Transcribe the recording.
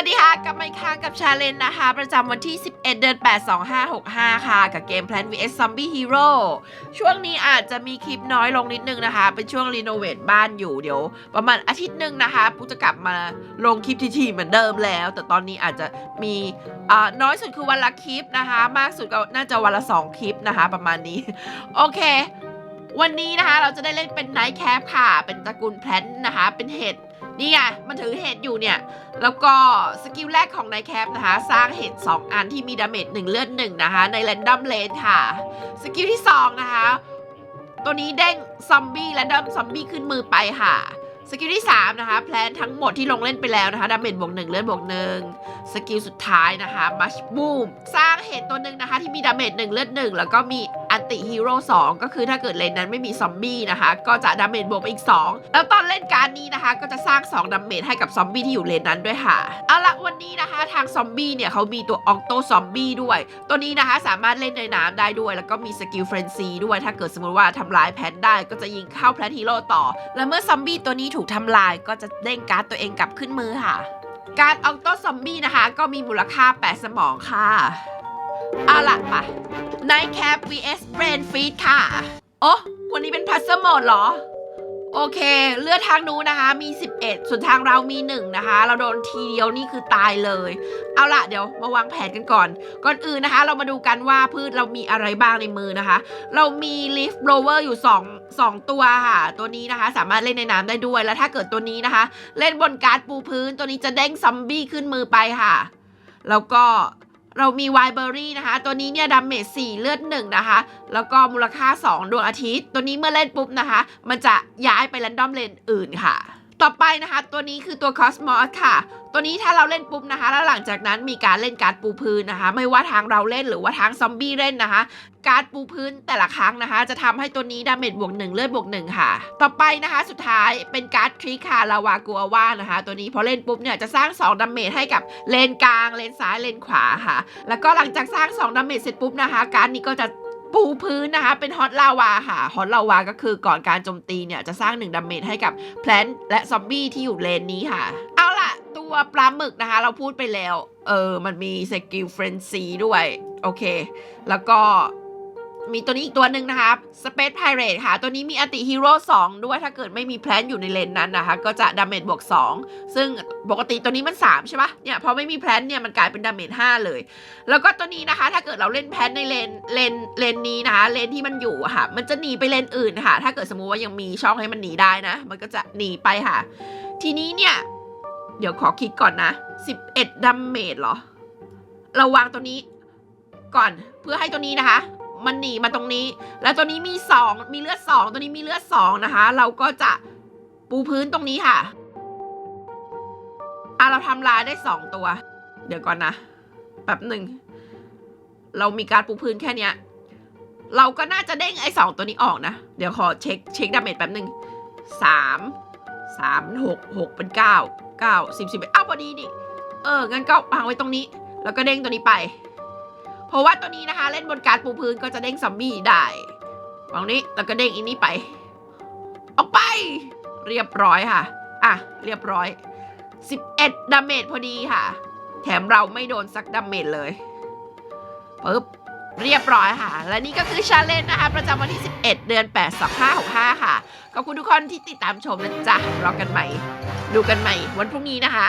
วัสดีค่ะ กลับมาอีกครั้งกับชาเลนนะคะ ประจำวันที่ 11 เดือน 8 2565 ค่ะ กับเกม Plan vs Zombie Hero ช่วงนี้อาจจะมีคลิปน้อยลงนิดนึงนะคะ เป็นช่วงรีโนเวทบ้านอยู่เดี๋ยว ประมาณอาทิตย์หนึ่งนะคะปุ๊จะกลับมาลงคลิปทีๆเหมือนเดิมแล้ว แต่ตอนนี้อาจจะมีอ่าน้อยสุดคือวันละคลิปนะคะ มากสุดก็น่าจะวันละ 2 คลิปนะคะ ประมาณนี้ โอเค วันนี้นะคะเราจะได้เล่นเป็นไนท์แคปค่ะ เป็นตระกูลแพลนนะคะ เป็นเห็ด นี่ไงมันถือเห็ดอยู่เนี่ย แล้วก็สกิลแรกของนท์แคปนะคะ สร้างเห็ด2 อันที่มีดาเมจ1เลือด1นะคะ ในแรนดอมเลนค่ะ สกิลที่ 2 นะคะ ตัวนี้เด้งซอมบี้แรนดอมซอมบี้ขึ้นมือไปค่ะสกิลที่ 3 นะคะ แพลนทั้งหมดที่ลงเล่นไปแล้วนะคะ ดาเมจบวก1เลือดบวก1สกิลสุดท้ายนะคะ มัชบูมสร้าง เห็ดตัวหนึ่งนะคะ ที่มีดาเมจ1เลือด1แล้วก็มีอันติฮีโร่2ก็คือถ้าเกิดเลนนั้นไม่มีซอมบี้นะคะ ก็จะดาเมจบวกไปอีก 2 แล้วตอนเล่นการนี้นะคะ ก็จะสร้าง2ดาเมจให้กับซอมบี้ที่อยู่เลนนั้นด้วยค่ะเอาละวันนี้นะคะทางซอมบี้เนี่ยเขามีตัวออกโตซอมบี้ด้วย ตัวนี้นะคะสามารถเล่นในน้ำได้ด้วย แล้วก็มีสกิลเฟรนซีด้วยถ้าเกิดสมมติว่าทำลายแพนได้ก็จะยิงเข้าแพนฮีโร่ต่อ และเมื่อซอมบี้ตัวนี้ถูกทำลายก็จะเด้งการ์ดตัวเองกลับขึ้นมือค่ะ การออกโตซอมบี้นะคะ ก็มีมูลค่า 8 สมองค่ะ เอาล่ะปะ Night Cap vs Brain Feed ค่ะโอ้วันนี้เป็นพัซเซอร์โหมดเหรอ โอเค เลือดทางนู้นนะคะ มี 11 ส่วนทางเรามี 1 นะคะ เราโดนทีเดียวนี่คือตายเลย เอาล่ะ เดี๋ยวมาวางแผนกันก่อน ก่อนอื่นนะคะ เรามาดูกันว่าพืชเรามีอะไรบ้างในมือนะคะ เรามี leaf blower อยู่ 2 2 ตัวค่ะ ตัวนี้นะคะ สามารถเล่นในน้ำได้ด้วย แล้วถ้าเกิดตัวนี้นะคะ เล่นบนการ์ดปูพื้น ตัวนี้จะเด้งซอมบี้ขึ้นมือไปค่ะ แล้วก็ เรามีไวเบอรี่นะคะ ตัวนี้เนี่ยดาเมจ4เลือด1นะคะ แล้วก็มูลค่า 2 ดวงอาทิตย์ ตัวนี้เมื่อเล่นปุ๊บนะคะ มันจะย้ายไปแรนดอมเลนอื่นค่ะ ต่อไปนะคะตัวนี้คือตัวคอสมอสค่ะ ตัวนี้ถ้าเราเล่นปุ๊บนะคะ แล้วหลังจากนั้นมีการเล่นการ์ดปูพื้นนะคะ ไม่ว่าทางเราเล่นหรือว่าทางซอมบี้เล่นนะคะ การ์ดปูพื้นแต่ละครั้งนะคะ จะทำให้ตัวนี้ดาเมจบวกหนึ่งเลือดบวกหนึ่งค่ะ ต่อไปนะคะสุดท้ายเป็นการ์ดทริคค่ะลาวากัวว่านะคะ ตัวนี้พอเล่นปุ๊บเนี่ยจะสร้าง2ดาเมจให้กับเลนกลางเลนซ้ายเลนขวาค่ะ แล้วก็หลังจากสร้าง2ดาเมจเสร็จปุ๊บนะคะ การ์ดนี้ก็จะ ปูพื้นนะคะเป็นฮอตลาวาค่ะฮอตลาวาก็คือก่อนการโจมตีเนี่ย จะสร้างหนึ่งดาเมจให้กับแพลนและซอมบี้ที่อยู่เลนนี้ค่ะ เอาล่ะ ตัวปลาหมึกนะคะ เราพูดไปแล้ว เออ มันมีสกิลเฟรนซีด้วย โอเค แล้วก็ มีตัวนี้อีกตัวหนึ่งนะคะสเปซไพเรตค่ะ ตัวนี้มีอติฮีโร่2ด้วยถ้าเกิดไม่มีแพลนอยู่ในเลนนั้นนะคะ ก็จะดาเมจบวก 2 ซึ่งปกติตัวนี้มัน 3 ใช่ปะเนี่ยพอไม่มีแพลนเนี่ยมันกลายเป็นดาเมจ5เลย แล้วก็ตัวนี้นะคะ ถ้าเกิดเราเล่นแพลนในเลนเลนเลนนี้นะคะเลนที่มันอยู่ค่ะ มันจะหนีไปเลนอื่นค่ะ ถ้าเกิดสมมุติว่ายังมีช่องให้มันหนีได้นะ มันก็จะหนีไปค่ะ ทีนี้เนี่ยเดี๋ยวขอคิดก่อนนะ 11ดาเมจเหรอเราวางตัวนี้ก่อนเพื่อให้ตัวนี้นะคะ มันหนีมาตรงนี้ แล้วตัวนี้มี 2 มีเลือด 2 ตัวนี้มีเลือด 2 นะคะ เราก็จะปูพื้นตรงนี้ค่ะอะเราทำลายได้ 2 ตัว เดี๋ยวก่อนนะแป๊บหนึ่ง เรามีการปูพื้นแค่เนี้ย เราก็น่าจะเด้งไอ้สองตัวนี้ออกนะ เดี๋ยวขอเช็คเช็คดาเมจแป๊บหนึ่งสามสามหกหกเป็นเก้าเก้าสิบสิบเอ็ดอ้าวพอดีนี่เออ งั้นก็วางไว้ตรงนี้ แล้วก็เด้งตัวนี้ไป เพราะว่าตัวนี้นะคะ เล่นบนการปูพื้นก็จะเด้งซอมบี้ได้วางนี้แล้วก็เด้งอีนี้ไป ออกไป เรียบร้อยค่ะ อะ เรียบร้อย 11ดาเมจพอดีค่ะ แถมเราไม่โดนสักดาเมจเลยปึ๊บเรียบร้อยค่ะ และนี่ก็คือชาเลนจ์นะคะ ประจำวันที่ 11 เดือน 8 2565 ค่ะ ขอบคุณทุกคนที่ติดตามชมนะจ๊ะรอกันใหม่ ดูกันใหม่วันพรุ่งนี้นะคะ